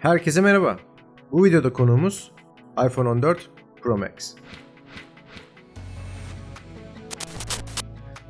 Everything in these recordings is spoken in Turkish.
Herkese merhaba. Bu videoda konuğumuz iPhone 14 Pro Max.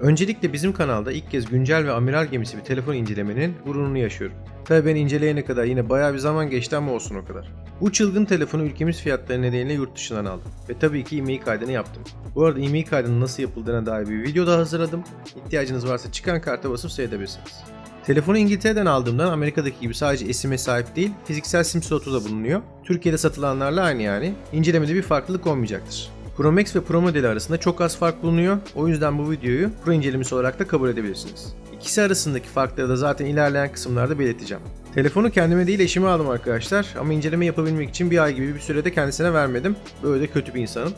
Öncelikle bizim kanalda ilk kez güncel ve amiral gemisi bir telefon incelemenin gururunu yaşıyorum. Tabii ben inceleyene kadar yine bayağı bir zaman geçti ama olsun o kadar. Bu çılgın telefonu ülkemiz fiyatları nedeniyle yurt dışından aldım. Ve tabii ki IMEI kaydını yaptım. Bu arada IMEI kaydının nasıl yapıldığına dair bir video da hazırladım. İhtiyacınız varsa çıkan karta basıp seyredebilirsiniz. Telefonu İngiltere'den aldığımdan Amerika'daki gibi sadece SIM'e sahip değil, fiziksel SIM slotu da bulunuyor. Türkiye'de satılanlarla aynı yani. İncelemede bir farklılık olmayacaktır. Pro Max ve Pro modeli arasında çok az fark bulunuyor. O yüzden bu videoyu Pro incelemesi olarak da kabul edebilirsiniz. İkisi arasındaki farkları da zaten ilerleyen kısımlarda belirteceğim. Telefonu kendime değil eşime aldım arkadaşlar ama inceleme yapabilmek için bir ay gibi bir sürede kendisine vermedim. Böyle de kötü bir insanım.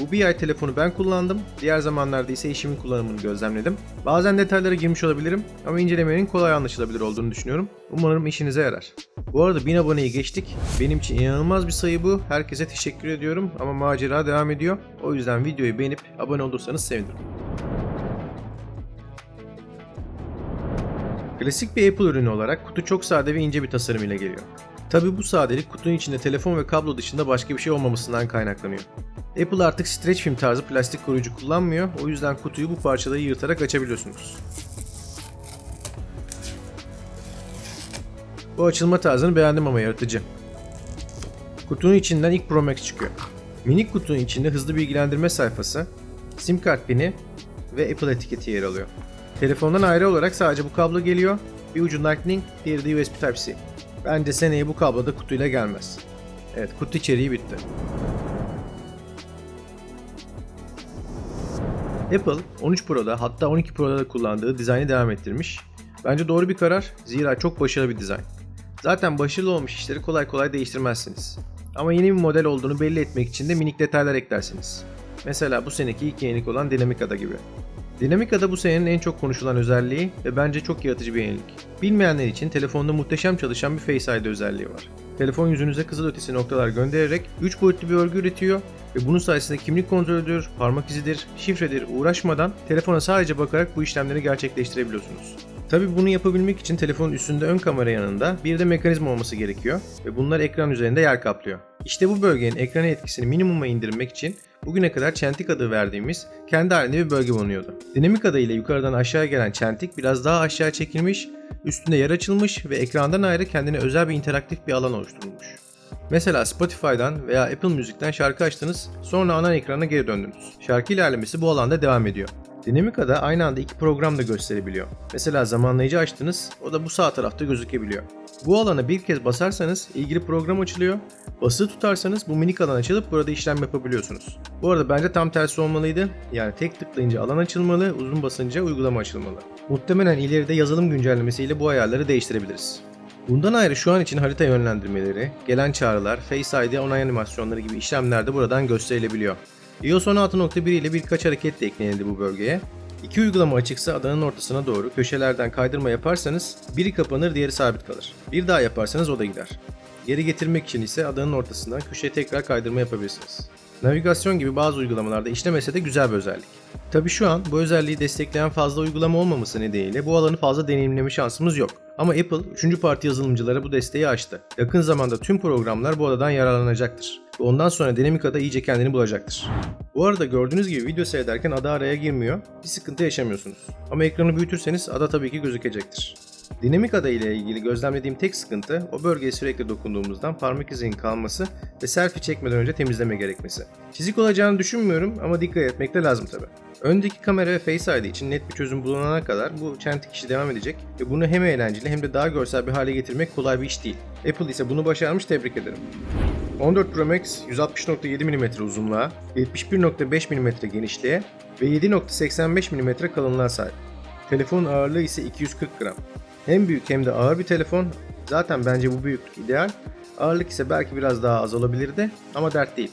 Ay telefonu ben kullandım. Diğer zamanlarda ise eşimin kullanımını gözlemledim. Bazen detaylara girmiş olabilirim ama incelemenin kolay anlaşılabilir olduğunu düşünüyorum. Umarım işinize yarar. Bu arada 1000 aboneyi geçtik. Benim için inanılmaz bir sayı bu. Herkese teşekkür ediyorum ama macera devam ediyor. O yüzden videoyu beğenip abone olursanız sevinirim. Klasik bir Apple ürünü olarak kutu çok sade ve ince bir tasarım ile geliyor. Tabi bu sadelik kutunun içinde telefon ve kablo dışında başka bir şey olmamasından kaynaklanıyor. Apple artık stretch film tarzı plastik koruyucu kullanmıyor. O yüzden kutuyu bu parçaları yırtarak açabiliyorsunuz. Bu açılma tarzını beğendim ama yaratıcı. Kutunun içinden ilk Pro Max çıkıyor. Minik kutunun içinde hızlı bilgilendirme sayfası, sim kart pini ve Apple etiketi yer alıyor. Telefondan ayrı olarak sadece bu kablo geliyor. Bir ucu Lightning, diğeri de USB Type-C. Bence seneye bu kablo da kutuyla gelmez. Evet kutu içeriği bitti. Apple 13 Pro'da hatta 12 Pro'da da kullandığı dizaynı devam ettirmiş. Bence doğru bir karar zira çok başarılı bir dizayn. Zaten başarılı olmuş işleri kolay kolay değiştirmezsiniz. Ama yeni bir model olduğunu belli etmek için de minik detaylar eklersiniz. Mesela bu seneki ilk yenilik olan Dynamica'da gibi. Dynamica'da bu senenin en çok konuşulan özelliği ve bence çok yaratıcı bir yenilik. Bilmeyenler için telefonda muhteşem çalışan bir Face ID özelliği var. Telefon yüzünüze kızılötesi noktalar göndererek 3 boyutlu bir örgü üretiyor ve bunun sayesinde kimlik kontrolüdür, parmak izidir, şifredir uğraşmadan telefona sadece bakarak bu işlemleri gerçekleştirebiliyorsunuz. Tabi bunu yapabilmek için telefonun üstünde ön kamera yanında bir de mekanizma olması gerekiyor ve bunlar ekran üzerinde yer kaplıyor. İşte bu bölgenin ekrana etkisini minimuma indirmek için bugüne kadar çentik adı verdiğimiz kendi halinde bir bölge bulunuyordu. Dinamik adı ile yukarıdan aşağı gelen çentik biraz daha aşağı çekilmiş, üstünde yer açılmış ve ekrandan ayrı kendine özel bir interaktif bir alan oluşturulmuş. Mesela Spotify'dan veya Apple Müzik'ten şarkı açtınız, sonra ana ekrana geri döndünüz. Şarkı ilerlemesi bu alanda devam ediyor. Dinamica'da aynı anda iki program da gösterebiliyor. Mesela zamanlayıcı açtınız, o da bu sağ tarafta gözükebiliyor. Bu alana bir kez basarsanız ilgili program açılıyor. Basılı tutarsanız bu minik alan açılıp burada işlem yapabiliyorsunuz. Bu arada bence tam tersi olmalıydı. Yani tek tıklayınca alan açılmalı, uzun basınca uygulama açılmalı. Muhtemelen ileride yazılım güncellemesiyle bu ayarları değiştirebiliriz. Bundan ayrı şu an için harita yönlendirmeleri, gelen çağrılar, Face ID onay animasyonları gibi işlemler de buradan gösterilebiliyor. iOS 16.1 ile birkaç hareket de eklenildi bu bölgeye. İki uygulama açıksa adanın ortasına doğru köşelerden kaydırma yaparsanız biri kapanır diğeri sabit kalır. Bir daha yaparsanız o da gider. Geri getirmek için ise adanın ortasından köşeye tekrar kaydırma yapabilirsiniz. Navigasyon gibi bazı uygulamalarda işlemese de güzel bir özellik. Tabi şu an bu özelliği destekleyen fazla uygulama olmaması nedeniyle bu alanı fazla deneyimleme şansımız yok. Ama Apple 3. parti yazılımcılara bu desteği açtı. Yakın zamanda tüm programlar bu adadan yararlanacaktır. Ve ondan sonra Dynamica'da iyice kendini bulacaktır. Bu arada gördüğünüz gibi video seyrederken ada araya girmiyor. Bir sıkıntı yaşamıyorsunuz. Ama ekranı büyütürseniz ada tabii ki gözükecektir. Dinamik ada ile ilgili gözlemlediğim tek sıkıntı o bölgeye sürekli dokunduğumuzdan parmak izinin kalması ve selfie çekmeden önce temizleme gerekmesi. Çizik olacağını düşünmüyorum ama dikkat etmek de lazım tabi. Öndeki kamera ve Face ID için net bir çözüm bulunana kadar bu çentik işi devam edecek ve bunu hem eğlenceli hem de daha görsel bir hale getirmek kolay bir iş değil. Apple ise bunu başarmış tebrik ederim. 14 Pro Max 160.7 mm uzunluğa, 71.5 mm genişliğe ve 7.85 mm kalınlığa sahip. Telefonun ağırlığı ise 240 gram. Hem büyük hem de ağır bir telefon. Zaten bence bu büyüklük ideal. Ağırlık ise belki biraz daha az olabilirdi ama dert değil.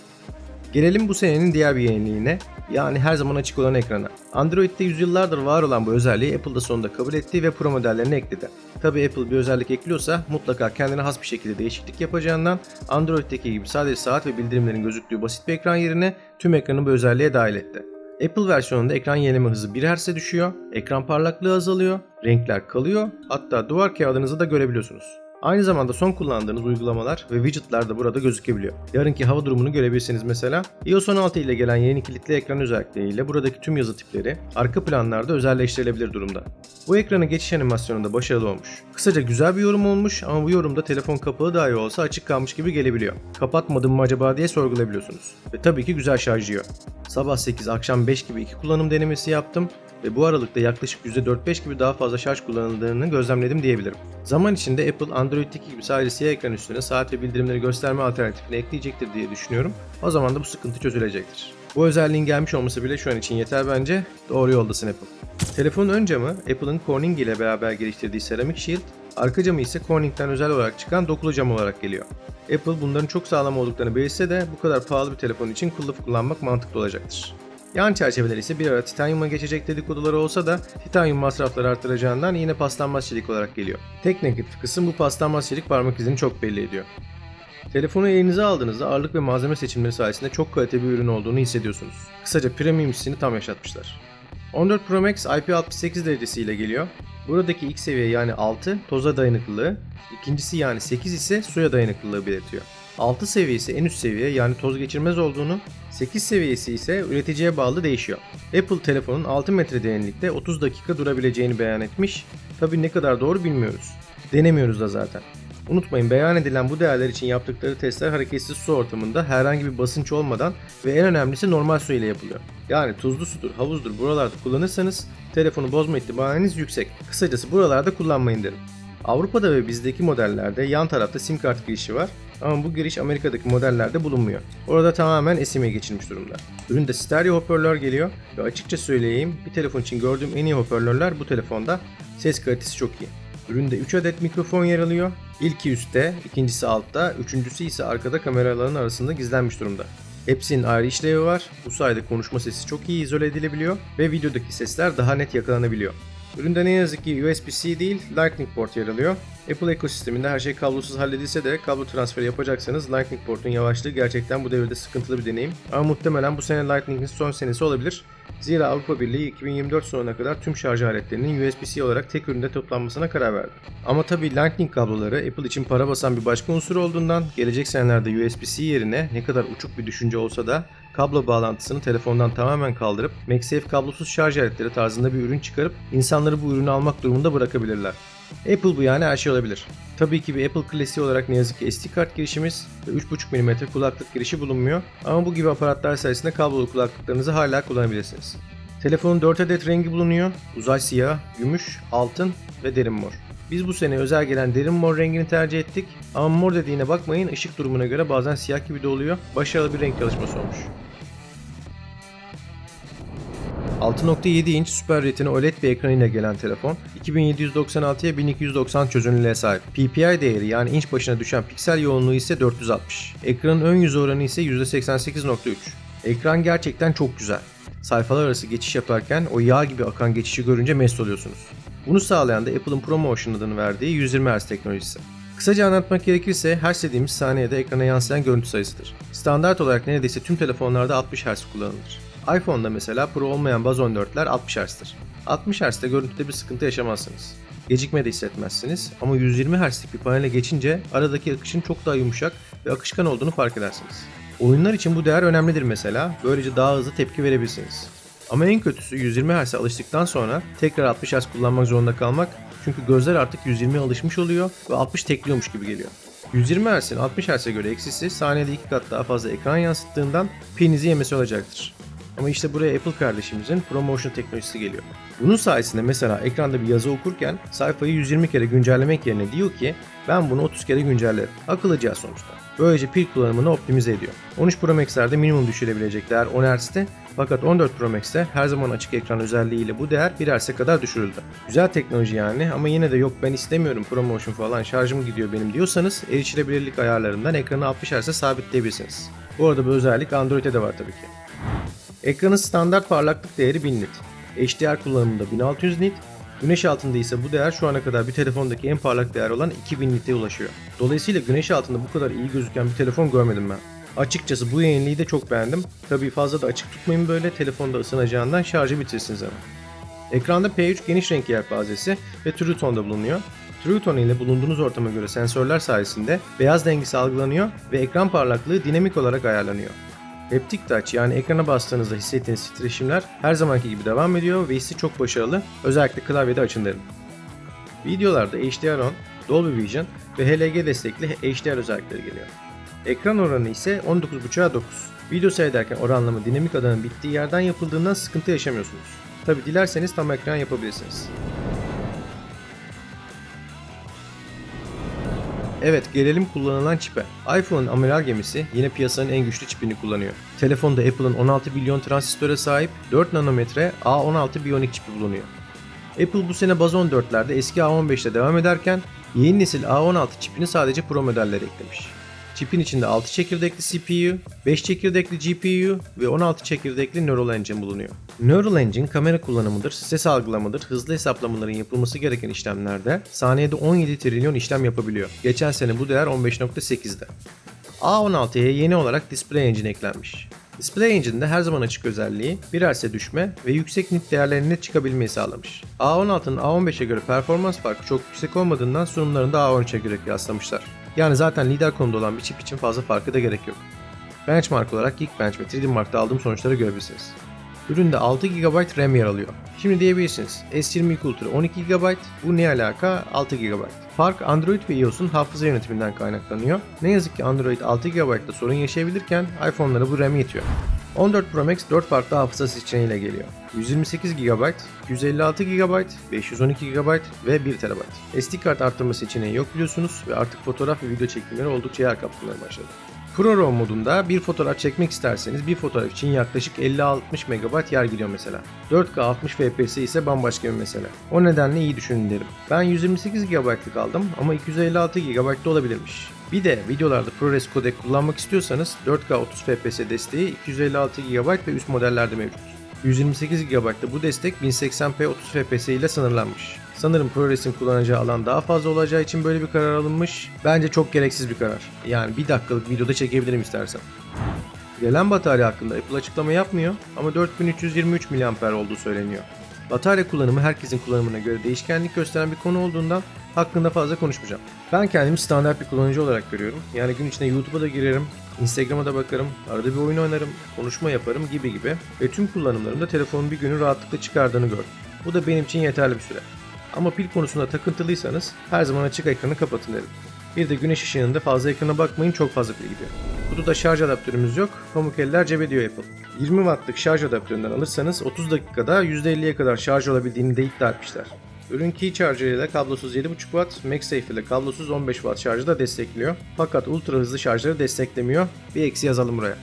Gelelim bu senenin diğer bir yeniliğine. Yani her zaman açık olan ekrana. Android'de yüzyıllardır var olan bu özelliği Apple da sonunda kabul etti ve Pro modellerine ekledi. Tabi Apple bir özellik ekliyorsa mutlaka kendine has bir şekilde değişiklik yapacağından Android'deki gibi sadece saat ve bildirimlerin gözüktüğü basit bir ekran yerine tüm ekranı bu özelliğe dahil etti. Apple versiyonunda ekran yenileme hızı 1 Hz'e düşüyor, ekran parlaklığı azalıyor, renkler kalıyor, hatta duvar kağıdınızı da görebiliyorsunuz. Aynı zamanda son kullandığınız uygulamalar ve widgetler de burada gözükebiliyor. Yarınki hava durumunu görebilirsiniz mesela. iOS 16 ile gelen yeni kilitli ekran özellikleriyle buradaki tüm yazı tipleri arka planlarda özelleştirilebilir durumda. Bu ekrana geçiş animasyonu da başarılı olmuş. Kısaca güzel bir yorum olmuş ama bu yorumda telefon kapağı dahi olsa açık kalmış gibi gelebiliyor. Kapatmadım mı acaba diye sorgulayabiliyorsunuz. Ve tabii ki güzel şarj yiyor. Sabah 8 akşam 5 gibi iki kullanım denemesi yaptım ve bu aralıkta yaklaşık %4-5 gibi daha fazla şarj kullanıldığını gözlemledim diyebilirim. Zaman içinde Apple Android'deki gibi sadece siyah ekran üstüne saat ve bildirimleri gösterme alternatifini ekleyecektir diye düşünüyorum. O zaman da bu sıkıntı çözülecektir. Bu özelliğin gelmiş olması bile şu an için yeter bence. Doğru yoldasın Apple. Telefonun ön camı Apple'ın Corning ile beraber geliştirdiği Ceramic Shield, arka camı ise Corning'den özel olarak çıkan dokulu cam olarak geliyor. Apple bunların çok sağlam olduklarını belirtse de bu kadar pahalı bir telefon için kılıf kullanmak mantıklı olacaktır. Yan çerçeveler ise bir ara titanyuma geçecek dedikoduları olsa da titanyum masrafları artıracağından yine paslanmaz çelik olarak geliyor. Tek negatif kısım bu paslanmaz çelik parmak izini çok belli ediyor. Telefonu elinize aldığınızda ağırlık ve malzeme seçimleri sayesinde çok kaliteli bir ürün olduğunu hissediyorsunuz. Kısaca premium hissini tam yaşatmışlar. 14 Pro Max IP68 derecesiyle geliyor. Buradaki ilk seviye yani 6 toza dayanıklılığı, ikincisi yani 8 ise suya dayanıklılığı belirtiyor. 6 seviyesi en üst seviye yani toz geçirmez olduğunu, 8 seviyesi ise üreticiye bağlı değişiyor. Apple telefonun 6 metre derinlikte 30 dakika durabileceğini beyan etmiş. Tabi ne kadar doğru bilmiyoruz. Denemiyoruz da zaten. Unutmayın beyan edilen bu değerler için yaptıkları testler hareketsiz su ortamında herhangi bir basınç olmadan ve en önemlisi normal su ile yapılıyor. Yani tuzlu sudur, havuzdur buralarda kullanırsanız telefonu bozma ihtimaliniz yüksek. Kısacası buralarda kullanmayın derim. Avrupa'da ve bizdeki modellerde yan tarafta sim kart girişi var ama bu giriş Amerika'daki modellerde bulunmuyor. Orada tamamen SM'e geçilmiş durumda. Üründe stereo hoparlör geliyor ve açıkça söyleyeyim bir telefon için gördüğüm en iyi hoparlörler bu telefonda. Ses kalitesi çok iyi. Üründe 3 adet mikrofon yer alıyor. İlki üstte, ikincisi altta, üçüncüsü ise arkada kameraların arasında gizlenmiş durumda. Hepsinin ayrı işlevi var. Bu sayede konuşma sesi çok iyi izole edilebiliyor ve videodaki sesler daha net yakalanabiliyor. Üründe ne yazık ki USB-C değil Lightning port yer alıyor. Apple ekosisteminde her şey kablosuz halledilse de kablo transferi yapacaksanız Lightning portun yavaşlığı gerçekten bu devirde sıkıntılı bir deneyim. Ama muhtemelen bu sene Lightning'in son senesi olabilir. Zira Avrupa Birliği 2024 sonuna kadar tüm şarj aletlerinin USB-C olarak tek üründe toplanmasına karar verdi. Ama tabii Lightning kabloları Apple için para basan bir başka unsur olduğundan gelecek senelerde USB-C yerine ne kadar uçuk bir düşünce olsa da kablo bağlantısını telefondan tamamen kaldırıp MagSafe kablosuz şarj aletleri tarzında bir ürün çıkarıp insanları bu ürünü almak durumunda bırakabilirler. Apple bu yani her şey olabilir. Tabii ki bir Apple klasiği olarak ne yazık ki SD kart girişimiz ve 3.5 mm kulaklık girişi bulunmuyor ama bu gibi aparatlar sayesinde kablolu kulaklıklarınızı hala kullanabilirsiniz. Telefonun 4 adet rengi bulunuyor. Uzay siyah, gümüş, altın ve derin mor. Biz bu sene özel gelen derin mor rengini tercih ettik ama mor dediğine bakmayın ışık durumuna göre bazen siyah gibi de oluyor. Başarılı bir renk çalışması olmuş. 6.7 inç Super Retina OLED bir ekranıyla gelen telefon 2796'ya 1290 çözünürlüğe sahip. PPI değeri yani inç başına düşen piksel yoğunluğu ise 460. Ekranın ön yüz oranı ise %88.3. Ekran gerçekten çok güzel. Sayfalar arası geçiş yaparken o yağ gibi akan geçişi görünce mest oluyorsunuz. Bunu sağlayan da Apple'ın ProMotion adını verdiği 120 Hz teknolojisi. Kısaca anlatmak gerekirse her istediğimiz saniyede ekrana yansıyan görüntü sayısıdır. Standart olarak neredeyse tüm telefonlarda 60 Hz kullanılır. iPhone'da mesela Pro olmayan baz 14'ler 60 Hz'tir. 60 Hz'de görüntüde bir sıkıntı yaşamazsınız. Gecikme de hissetmezsiniz ama 120 Hz'lik bir panele geçince aradaki akışın çok daha yumuşak ve akışkan olduğunu fark edersiniz. Oyunlar için bu değer önemlidir mesela, böylece daha hızlı tepki verebilirsiniz. Ama en kötüsü 120 Hz'e alıştıktan sonra tekrar 60 Hz kullanmak zorunda kalmak çünkü gözler artık 120'ye alışmış oluyor ve 60 tekliyormuş gibi geliyor. 120 Hz'in 60 Hz'e göre eksisi saniyede 2 kat daha fazla ekran yansıttığından pilinizi yemesi olacaktır. Ama işte buraya Apple kardeşimizin ProMotion teknolojisi geliyor. Bunun sayesinde mesela ekranda bir yazı okurken sayfayı 120 kere güncellemek yerine diyor ki ben bunu 30 kere güncellerim. Akıllı cihaz sonuçta. Böylece pil kullanımını optimize ediyor. 13 Pro Max'lerde minimum düşürebilecek değer 10 Hz'te fakat 14 Pro Max'te her zaman açık ekran özelliğiyle bu değer 1 Hz'e kadar düşürüldü. Güzel teknoloji yani ama yine de yok ben istemiyorum ProMotion falan şarjım gidiyor benim diyorsanız erişilebilirlik ayarlarından ekranı 60 Hz'e sabitleyebilirsiniz. Bu arada bu özellik Android'e de var tabii ki. Ekranın standart parlaklık değeri 1000 nit. HDR kullanımında 1600 nit, güneş altında ise bu değer şu ana kadar bir telefondaki en parlak değer olan 2000 nite ulaşıyor. Dolayısıyla güneş altında bu kadar iyi gözüken bir telefon görmedim ben. Açıkçası bu yeniliği de çok beğendim. Tabii fazla da açık tutmayın böyle telefonda ısınacağından şarjı bitirsiniz ama. Ekranda P3 geniş renk yelpazesi ve True Tone'da bulunuyor. True Tone ile bulunduğunuz ortama göre sensörler sayesinde beyaz dengesi algılanıyor ve ekran parlaklığı dinamik olarak ayarlanıyor. Haptic Touch yani ekrana bastığınızda hissettiğiniz titreşimler her zamanki gibi devam ediyor ve hissi çok başarılı. Özellikle klavyede açın derim. Videolarda HDR10, Dolby Vision ve HLG destekli HDR özellikleri geliyor. Ekran oranı ise 19.5'a 9. Video seyrederken oranlama dinamik adanın bittiği yerden yapıldığından sıkıntı yaşamıyorsunuz. Tabi dilerseniz tam ekran yapabilirsiniz. Evet gelelim kullanılan çipe. iPhone'un amiral gemisi yine piyasanın en güçlü çipini kullanıyor. Telefonda Apple'ın 16 milyon transistöre sahip 4 nanometre A16 Bionic çipi bulunuyor. Apple bu sene baz 14'lerde eski A15'te devam ederken yeni nesil A16 çipini sadece Pro modellere eklemiş. Çipin içinde 6 çekirdekli CPU, 5 çekirdekli GPU ve 16 çekirdekli Neural Engine bulunuyor. Neural Engine kamera kullanımıdır, ses algılamadır, hızlı hesaplamaların yapılması gereken işlemlerde saniyede 17 trilyon işlem yapabiliyor. Geçen sene bu değer 15.8'de. A16'ya yeni olarak Display Engine eklenmiş. Display Engine'de her zaman açık özelliği, bir herse düşme ve yüksek nit değerlerine çıkabilmeyi sağlamış. A16'nın A15'e göre performans farkı çok yüksek olmadığından sunumlarında A13'e göre kıyaslamışlar. Yani zaten lider konumda olan bir çip için fazla farkı da gerek yok. Benchmark olarak Geekbench ve 3D Mark'ta aldığım sonuçları görebilirsiniz. Üründe 6 GB RAM yer alıyor. Şimdi diyebilirsiniz S22 Ultra 12 GB bu ne alaka 6 GB. Fark Android ve iOS'un hafıza yönetiminden kaynaklanıyor. Ne yazık ki Android 6 GB'da sorun yaşayabilirken iPhone'lara bu RAM yetiyor. 14 Pro Max 4 farklı hafıza seçeneğiyle geliyor. 128 GB, 156 GB, 512 GB ve 1 TB. SD kart arttırma seçeneği yok biliyorsunuz ve artık fotoğraf ve video çekimleri oldukça yer kaplamaya başladı. Pro RAW modunda bir fotoğraf çekmek isterseniz bir fotoğraf için yaklaşık 50-60 MB yer gidiyor mesela. 4K 60 FPS ise bambaşka bir mesele. O nedenle iyi düşünün derim. Ben 128 GB'lık aldım ama 256 GB da olabilirmiş. Bir de videolarda ProRes kodek kullanmak istiyorsanız 4K 30 FPS desteği 256 GB ve üst modellerde mevcut. 128 GB'da bu destek 1080p 30 FPS ile sınırlanmış. Sanırım ProRes'in kullanacağı alan daha fazla olacağı için böyle bir karar alınmış. Bence çok gereksiz bir karar. Yani bir dakikalık videoda çekebilirim istersen. Gelen batarya hakkında Apple açıklama yapmıyor ama 4323 mAh olduğu söyleniyor. Batarya kullanımı herkesin kullanımına göre değişkenlik gösteren bir konu olduğundan hakkında fazla konuşmayacağım. Ben kendimi standart bir kullanıcı olarak görüyorum. Yani gün içinde YouTube'a da girerim, Instagram'a da bakarım, arada bir oyun oynarım, konuşma yaparım gibi gibi ve tüm kullanımlarımda telefonun bir günü rahatlıkla çıkardığını gördüm. Bu da benim için yeterli bir süre. Ama pil konusunda takıntılıysanız her zaman açık ekranı kapatın derim. Bir de güneş ışığında fazla ekrana bakmayın çok fazla pil gidiyor. Kutuda şarj adaptörümüz yok. Pamuk eller cebe diyor Apple. 20 wattlık şarj adaptöründen alırsanız 30 dakikada %50'ye kadar şarj olabildiğini de iddia etmişler. Ürün Key Charger ile kablosuz 7.5 Watt, MagSafe ile kablosuz 15 Watt şarjı da destekliyor. Fakat ultra hızlı şarjları desteklemiyor. Bir eksi yazalım buraya.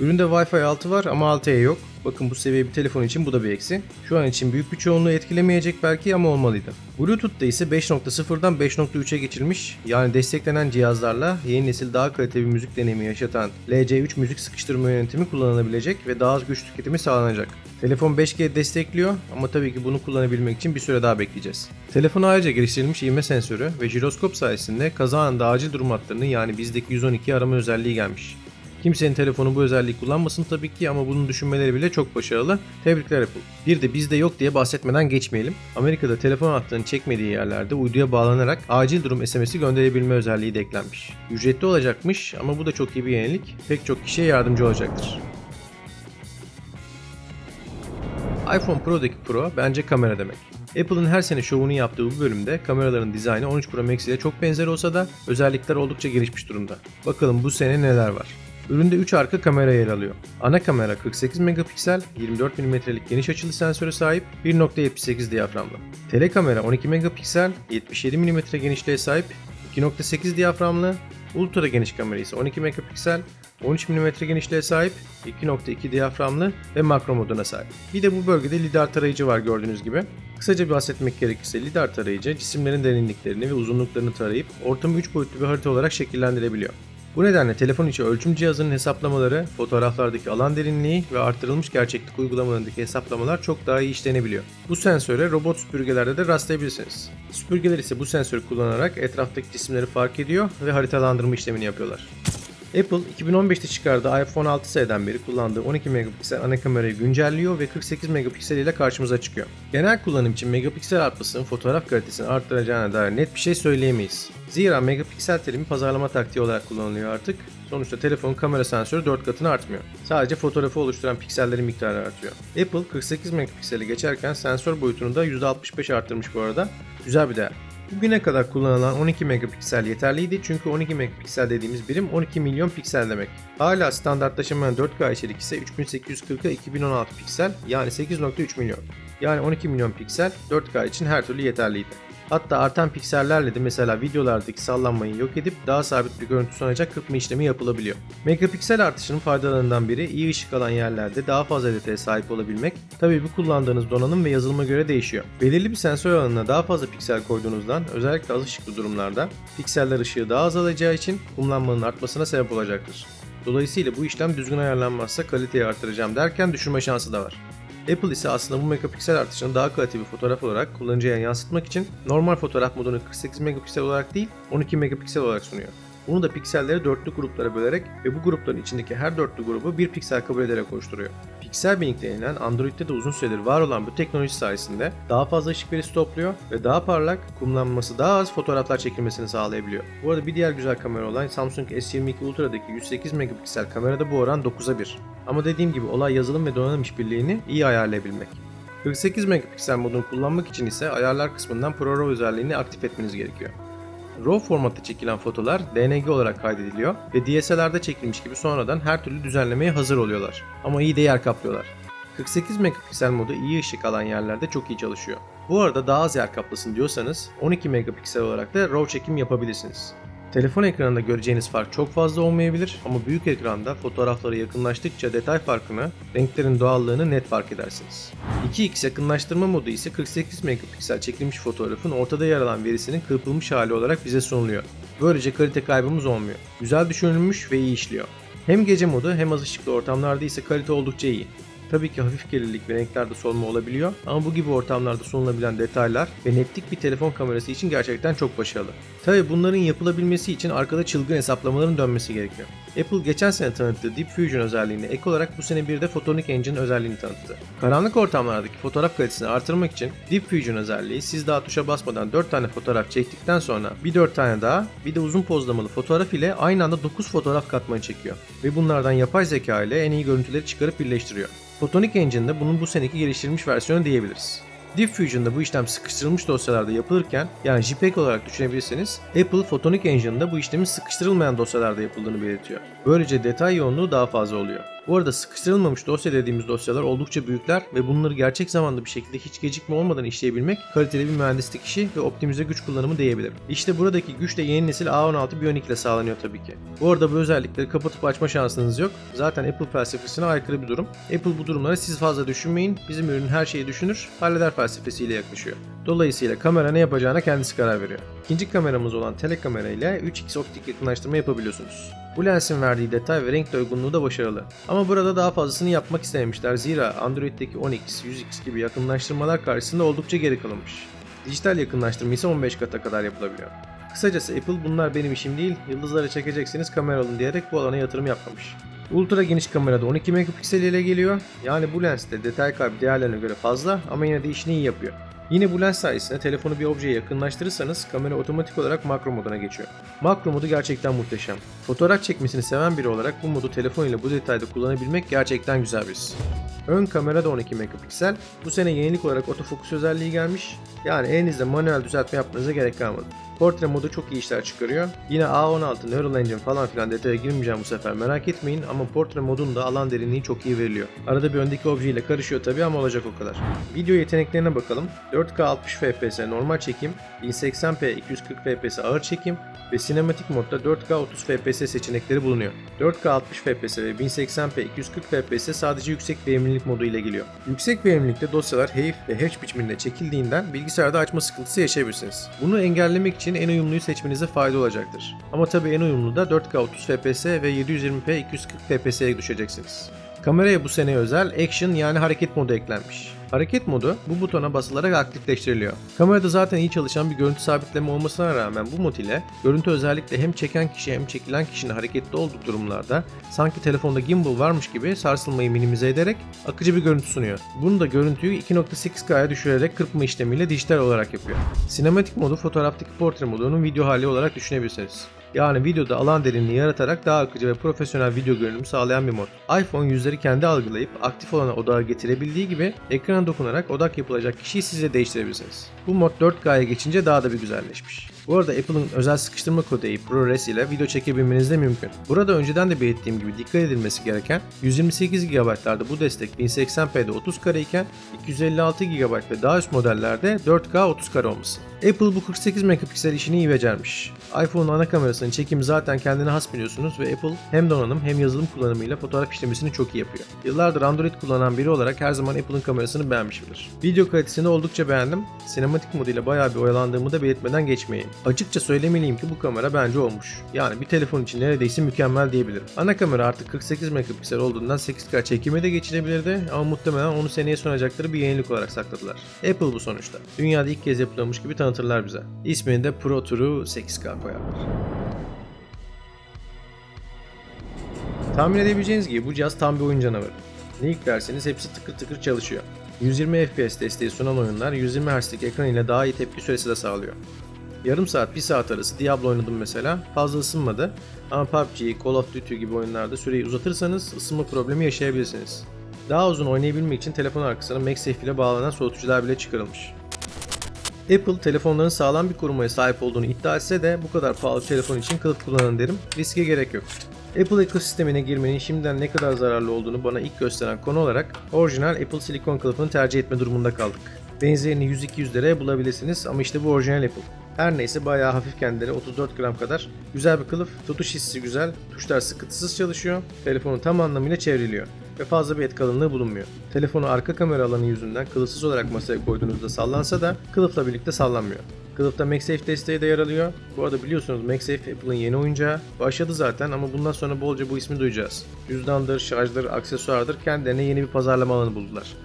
Üründe Wi-Fi 6 var ama 6E yok. Bakın bu seviye bir telefon için bu da bir eksi. Şu an için büyük bir çoğunluğu etkilemeyecek belki ama olmalıydı. Bluetooth'ta ise 5.0'dan 5.3'e geçilmiş. Yani desteklenen cihazlarla yeni nesil daha kaliteli bir müzik deneyimi yaşatan LC3 müzik sıkıştırma yönetimi kullanılabilecek ve daha az güç tüketimi sağlanacak. Telefon 5G destekliyor ama tabii ki bunu kullanabilmek için bir süre daha bekleyeceğiz. Telefon ayrıca geliştirilmiş ivme sensörü ve jiroskop sayesinde kaza anında acil durum hatlarını yani bizdeki 112 arama özelliği gelmiş. Kimsenin telefonu bu özelliği kullanmasın tabii ki ama bunun düşünmeleri bile çok başarılı. Tebrikler Apple. Bir de bizde yok diye bahsetmeden geçmeyelim. Amerika'da telefon hattının çekmediği yerlerde uyduya bağlanarak acil durum SMS'i gönderebilme özelliği de eklenmiş. Ücretli olacakmış ama bu da çok iyi bir yenilik. Pek çok kişiye yardımcı olacaktır. iPhone Pro'daki Pro bence kamera demek. Apple'ın her sene şovunu yaptığı bu bölümde kameraların dizaynı 13 Pro Max ile çok benzer olsa da özellikler oldukça gelişmiş durumda. Bakalım bu sene neler var. Üründe 3 arka kamera yer alıyor. Ana kamera 48 megapiksel, 24 mm'lik geniş açılı sensöre sahip, 1.78 diyaframlı. Tele kamera 12 megapiksel, 77 mm genişliğe sahip, 2.8 diyaframlı, ultra geniş kamera ise 12 megapiksel, 13 mm genişliğe sahip, 2.2 diyaframlı ve makro moduna sahip. Bir de bu bölgede lidar tarayıcı var gördüğünüz gibi. Kısaca bahsetmek gerekirse lidar tarayıcı cisimlerin derinliklerini ve uzunluklarını tarayıp ortamı 3 boyutlu bir harita olarak şekillendirebiliyor. Bu nedenle telefon içi ölçüm cihazının hesaplamaları, fotoğraflardaki alan derinliği ve artırılmış gerçeklik uygulamalarındaki hesaplamalar çok daha iyi işlenebiliyor. Bu sensöre robot süpürgelerde de rastlayabilirsiniz. Süpürgeler ise bu sensörü kullanarak etraftaki cisimleri fark ediyor ve haritalandırma işlemini yapıyorlar. Apple 2015'te çıkardığı iPhone 6s'den beri kullandığı 12 megapiksel ana kamerayı güncelliyor ve 48 megapiksel ile karşımıza çıkıyor. Genel kullanım için megapiksel artmasının fotoğraf kalitesini arttıracağına dair net bir şey söyleyemeyiz. Zira megapiksel terimi pazarlama taktiği olarak kullanılıyor artık. Sonuçta telefonun kamera sensörü 4 katına artmıyor. Sadece fotoğrafı oluşturan piksellerin miktarı artıyor. Apple 48 megapikseli geçerken sensör boyutunu da %65 arttırmış bu arada. Güzel bir değer. Bugüne kadar kullanılan 12 megapiksel yeterliydi çünkü 12 megapiksel dediğimiz birim 12 milyon piksel demek. Hala standartlaşamayan 4K içerik ise 3840'a 2016 piksel yani 8.3 milyon. Yani 12 milyon piksel 4K için her türlü yeterliydi. Hatta artan piksellerle de mesela videolardaki sallanmayı yok edip daha sabit bir görüntü sunacak kırpma işlemi yapılabiliyor. Megapiksel artışının faydalarından biri iyi ışık alan yerlerde daha fazla detaya sahip olabilmek. Tabii bu kullandığınız donanım ve yazılıma göre değişiyor. Belirli bir sensör alanına daha fazla piksel koyduğunuzdan özellikle az ışıklı durumlarda pikseller ışığı daha az alacağı için kumlanmanın artmasına sebep olacaktır. Dolayısıyla bu işlem düzgün ayarlanmazsa kaliteyi artıracağım derken düşürme şansı da var. Apple ise aslında bu megapiksel artışını daha kaliteli bir fotoğraf olarak kullanıcıya yansıtmak için normal fotoğraf modunu 48 megapiksel olarak değil 12 megapiksel olarak sunuyor. Bunu da pikselleri dörtlü gruplara bölerek ve bu grupların içindeki her dörtlü grubu bir piksel kabul ederek oluşturuyor. Pixel Binning denilen Android'de de uzun süredir var olan bu teknoloji sayesinde daha fazla ışık verisi topluyor ve daha parlak, kumlanması daha az fotoğraflar çekilmesini sağlayabiliyor. Bu arada bir diğer güzel kamera olan Samsung S22 Ultra'daki 108 megapiksel kamerada bu oran 9'a 1. Ama dediğim gibi olay yazılım ve donanım işbirliğini iyi ayarlayabilmek. 48 megapiksel modunu kullanmak için ise ayarlar kısmından ProRAW özelliğini aktif etmeniz gerekiyor. RAW formatta çekilen fotolar DNG olarak kaydediliyor ve DSLR'da çekilmiş gibi sonradan her türlü düzenlemeye hazır oluyorlar. Ama iyi de yer kaplıyorlar. 48 megapiksel modu iyi ışık alan yerlerde çok iyi çalışıyor. Bu arada daha az yer kaplasın diyorsanız 12 megapiksel olarak da RAW çekim yapabilirsiniz. Telefon ekranında göreceğiniz fark çok fazla olmayabilir ama büyük ekranda fotoğraflara yakınlaştıkça detay farkını, renklerin doğallığını net fark edersiniz. 2x yakınlaştırma modu ise 48 megapiksel çekilmiş fotoğrafın ortada yer alan verisinin kırpılmış hali olarak bize sunuluyor. Böylece kalite kaybımız olmuyor. Güzel düşünülmüş ve iyi işliyor. Hem gece modu hem az ışıklı ortamlarda ise kalite oldukça iyi. Tabii ki hafif kirlilik ve renklerde solma olabiliyor ama bu gibi ortamlarda sunulabilen detaylar ve netlik bir telefon kamerası için gerçekten çok başarılı. Tabii bunların yapılabilmesi için arkada çılgın hesaplamaların dönmesi gerekiyor. Apple geçen sene tanıttığı Deep Fusion özelliğine ek olarak bu sene bir de Photonic Engine özelliğini tanıttı. Karanlık ortamlardaki fotoğraf kalitesini artırmak için Deep Fusion özelliği siz daha tuşa basmadan 4 tane fotoğraf çektikten sonra bir 4 tane daha bir de uzun pozlamalı fotoğraf ile aynı anda 9 fotoğraf katmanı çekiyor. Ve bunlardan yapay zeka ile en iyi görüntüleri çıkarıp birleştiriyor. Photonic Engine'de bunun bu seneki geliştirilmiş versiyonu diyebiliriz. Diffusion'da bu işlem sıkıştırılmış dosyalarda yapılırken yani JPEG olarak düşünebilirsiniz Apple Photonic Engine'da bu işlemin sıkıştırılmayan dosyalarda yapıldığını belirtiyor. Böylece detay yoğunluğu daha fazla oluyor. Bu arada sıkıştırılmamış dosya dediğimiz dosyalar oldukça büyükler ve bunları gerçek zamanda bir şekilde hiç gecikme olmadan işleyebilmek kaliteli bir mühendislik işi ve optimize güç kullanımı diyebilirim. İşte buradaki güç de yeni nesil A16 Bionic ile sağlanıyor tabii ki. Bu arada bu özellikleri kapatıp açma şansınız yok. Zaten Apple felsefesine aykırı bir durum. Apple bu durumlara siz fazla düşünmeyin. Bizim ürün her şeyi düşünür, halleder felsefesiyle yaklaşıyor. Dolayısıyla kamera ne yapacağına kendisi karar veriyor. İkinci kameramız olan telekamera ile 3x optik yakınlaştırma yapabiliyorsunuz. Bu lensin verdiği detay ve renk doygunluğu da başarılı. Ama burada daha fazlasını yapmak istememişler zira Android'deki 10x, 100x gibi yakınlaştırmalar karşısında oldukça geri kalınmış. Dijital yakınlaştırma ise 15 kata kadar yapılabiliyor. Kısacası Apple bunlar benim işim değil, yıldızları çekeceksiniz kamera alın diyerek bu alana yatırım yapmamış. Ultra geniş kamerada 12 megapiksel ile geliyor. Yani bu lenste detay kaybı diğerlerine göre fazla ama yine de işini iyi yapıyor. Yine bu lens sayesinde telefonu bir objeye yakınlaştırırsanız kamera otomatik olarak makro moduna geçiyor. Makro modu gerçekten muhteşem. Fotoğraf çekmesini seven biri olarak bu modu telefon ile bu detayda kullanabilmek gerçekten güzel bir his. Ön kamera da 12 megapiksel. Bu sene yenilik olarak otofokus özelliği gelmiş. Yani elinizde manuel düzeltme yapmanıza gerek kalmadı. Portre modu çok iyi işler çıkarıyor. Yine A16 Neural Engine falan filan detaya girmeyeceğim bu sefer merak etmeyin ama portre modunda alan derinliği çok iyi veriliyor. Arada bir öndeki objeyle karışıyor tabi ama olacak o kadar. Video yeteneklerine bakalım. 4K 60 FPS normal çekim, 1080p 240 FPS ağır çekim ve sinematik modda 4K 30 FPS seçenekleri bulunuyor. 4K 60 FPS ve 1080p 240 FPS sadece yüksek verimlilik modu ile geliyor. Yüksek verimlilikte dosyalar HEIF ve Hatch biçiminde çekildiğinden bilgisayarda açma sıkıntısı yaşayabilirsiniz. Bunu engellemek için en uyumluyu seçmenize fayda olacaktır. Ama tabi en uyumlu da 4K 30 FPS ve 720p 240 FPS'ye düşeceksiniz. Kameraya bu sene özel Action yani hareket modu eklenmiş. Hareket modu bu butona basılarak aktifleştiriliyor. Kamerada zaten iyi çalışan bir görüntü sabitleme olmasına rağmen bu mod ile görüntü özellikle hem çeken kişi hem çekilen kişinin hareketli olduğu durumlarda sanki telefonda gimbal varmış gibi sarsılmayı minimize ederek akıcı bir görüntü sunuyor. Bunu da görüntüyü 2.8K'ya düşürerek kırpma işlemiyle dijital olarak yapıyor. Sinematik modu fotoğraftaki portre modunun video hali olarak düşünebilirsiniz. Yani videoda alan derinliği yaratarak daha akıcı ve profesyonel video görünümü sağlayan bir mod. iPhone yüzleri kendi algılayıp aktif olana odağa getirebildiği gibi ekrana dokunarak odak yapılacak kişiyi siz de değiştirebilirsiniz. Bu mod 4K'ya geçince daha da bir güzelleşmiş. Bu arada Apple'ın özel sıkıştırma kodeyi ProRes ile video çekebilmeniz de mümkün. Burada önceden de belirttiğim gibi dikkat edilmesi gereken 128 GB'larda bu destek 1080p'de 30 kare iken 256 GB ve daha üst modellerde 4K 30 kare olması. Apple bu 48 megapiksel işini iyi becermiş. iPhone'un ana kamerasının çekimi zaten kendine has biliyorsunuz ve Apple hem donanım hem yazılım kullanımıyla fotoğraf işlemesini çok iyi yapıyor. Yıllardır Android kullanan biri olarak her zaman Apple'ın kamerasını beğenmişimdir. Video kalitesini oldukça beğendim. Sinematik moduyla bayağı bir oyalandığımı da belirtmeden geçmeyeyim. Açıkça söylemeliyim ki bu kamera bence olmuş. Yani bir telefon için neredeyse mükemmel diyebilirim. Ana kamera artık 48 megapiksel olduğundan 8K çekime de geçilebilirdi ama muhtemelen onu seneye sunacakları bir yenilik olarak sakladılar. Apple bu sonuçta. Dünyada ilk kez yapılıyormuş gibi tanıtırlar bize. İsmini de Pro Turu 8K koyarlar. Tahmin edebileceğiniz gibi bu cihaz tam bir oyun canavarı. Ne yüklerseniz hepsi tıkır tıkır çalışıyor. 120 FPS desteği sunan oyunlar 120 Hz'lik ekran ile daha iyi tepki süresi de sağlıyor. Yarım saat, bir saat arası Diablo oynadım mesela. Fazla ısınmadı. Ama PUBG, Call of Duty gibi oyunlarda süreyi uzatırsanız ısınma problemi yaşayabilirsiniz. Daha uzun oynayabilmek için telefon arkasına MagSafe ile bağlanan soğutucular bile çıkarılmış. Apple telefonların sağlam bir korumaya sahip olduğunu iddia etse de bu kadar pahalı telefon için kılıf kullanın derim. Riske gerek yok. Apple ekosistemine girmenin şimdiden ne kadar zararlı olduğunu bana ilk gösteren konu olarak orijinal Apple silikon kılıfını tercih etme durumunda kaldık. Benzerini 100-200 liraya bulabilirsiniz ama işte bu orijinal Apple. Her neyse bayağı hafif kendileri 34 gram kadar. Güzel bir kılıf, tutuş hissi güzel, tuşlar sıkıntısız çalışıyor, telefonu tam anlamıyla çevriliyor ve fazla bir et kalınlığı bulunmuyor. Telefonu arka kamera alanı yüzünden kılıfsız olarak masaya koyduğunuzda sallansa da kılıfla birlikte sallanmıyor. Kılıfta MagSafe desteği de yer alıyor. Bu arada biliyorsunuz MagSafe Apple'ın yeni oyuncağı. Başladı zaten ama bundan sonra bolca bu ismi duyacağız. Cüzdandır, şarjdır, aksesuardır kendilerine yeni bir pazarlama alanı buldular.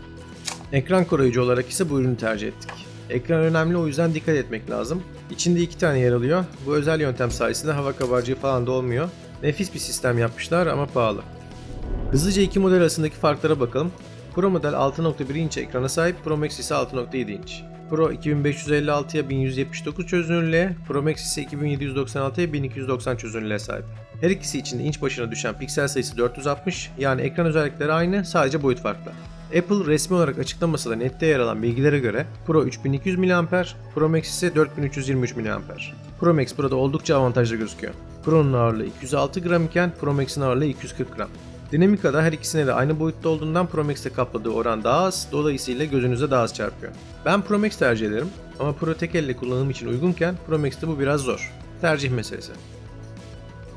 Ekran koruyucu olarak ise bu ürünü tercih ettik. Ekran önemli o yüzden dikkat etmek lazım. İçinde iki tane yer alıyor. Bu özel yöntem sayesinde hava kabarcığı falan da olmuyor. Nefis bir sistem yapmışlar ama pahalı. Hızlıca iki model arasındaki farklara bakalım. Pro model 6.1 inç ekrana sahip, Pro Max ise 6.7 inç. Pro 2556'ya 1179 çözünürlüğe, Pro Max ise 2796'ya 1290 çözünürlüğe sahip. Her ikisi için inç başına düşen piksel sayısı 460, yani ekran özellikleri aynı, sadece boyut farklı. Apple resmi olarak açıklaması da nette yer alan bilgilere göre Pro 3200 mAh, Pro Max ise 4323 mAh. Pro Max burada oldukça avantajlı gözüküyor. Pro'nun ağırlığı 206 gram iken Pro Max'in ağırlığı 240 gram. Dinamika'da her ikisine de aynı boyutta olduğundan Pro Max'te kapladığı oran daha az, dolayısıyla gözünüze daha az çarpıyor. Ben Pro Max tercih ederim ama Pro tek elle kullanım için uygunken Pro Max'te bu biraz zor. Tercih meselesi.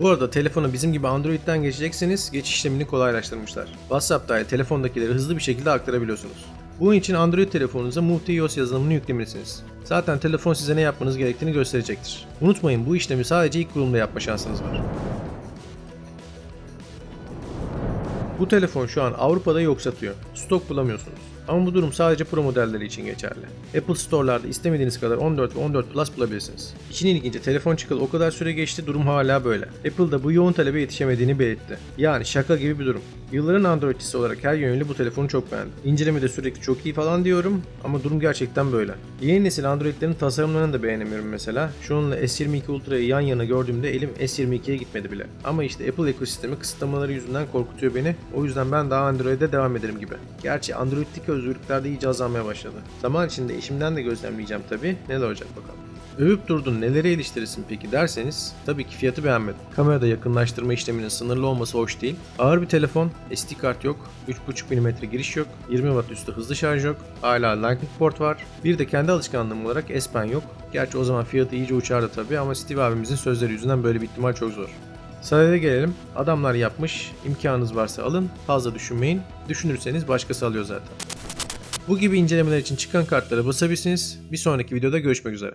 Bu arada telefonu bizim gibi Android'den geçecekseniz geçiş işlemini kolaylaştırmışlar. WhatsApp dahil telefondakileri hızlı bir şekilde aktarabiliyorsunuz. Bunun için Android telefonunuza MultiOS yazılımını yüklemelisiniz. Zaten telefon size ne yapmanız gerektiğini gösterecektir. Unutmayın bu işlemi sadece ilk kurulumda yapma şansınız var. Bu telefon şu an Avrupa'da yok satıyor. Stok bulamıyorsunuz. Ama bu durum sadece Pro modelleri için geçerli. Apple Store'larda istemediğiniz kadar 14 ve 14 Plus bulabilirsiniz. İşin ilginci telefon çıkalı o kadar süre geçti durum hala böyle. Apple da bu yoğun talebe yetişemediğini belirtti. Yani şaka gibi bir durum. Yılların Androidçisi olarak her yönüyle bu telefonu çok beğendim. İncelemede sürekli çok iyi falan diyorum ama durum gerçekten böyle. Yeni nesil Androidlerin tasarımlarını da beğenemiyorum mesela. Şununla S22 Ultra'yı yan yana gördüğümde elim S22'ye gitmedi bile. Ama işte Apple ekosistemi kısıtlamaları yüzünden korkutuyor beni. O yüzden ben daha Android'e devam ederim gibi. Gerçi Android'deki özgürlükler de iyice azalmaya başladı. Zaman içinde eşimden de gözlemleyeceğim tabi. Neler olacak bakalım. Övüp durdun neleri eleştirirsin peki derseniz tabii ki fiyatı beğenmedim. Kamerada yakınlaştırma işleminin sınırlı olması hoş değil. Ağır bir telefon, SD kart yok, 3.5 mm giriş yok, 20 Watt üstü hızlı şarj yok, hala Lightning port var. Bir de kendi alışkanlığım olarak S Pen yok. Gerçi o zaman fiyatı iyice uçardı tabii ama Steve abimizin sözleri yüzünden böyle bir ihtimal çok zor. Sadede gelelim. Adamlar yapmış. imkanınız varsa alın. Fazla düşünmeyin. Düşünürseniz başkası alıyor zaten. Bu gibi incelemeler için çıkan kartlara basabilirsiniz. Bir sonraki videoda görüşmek üzere.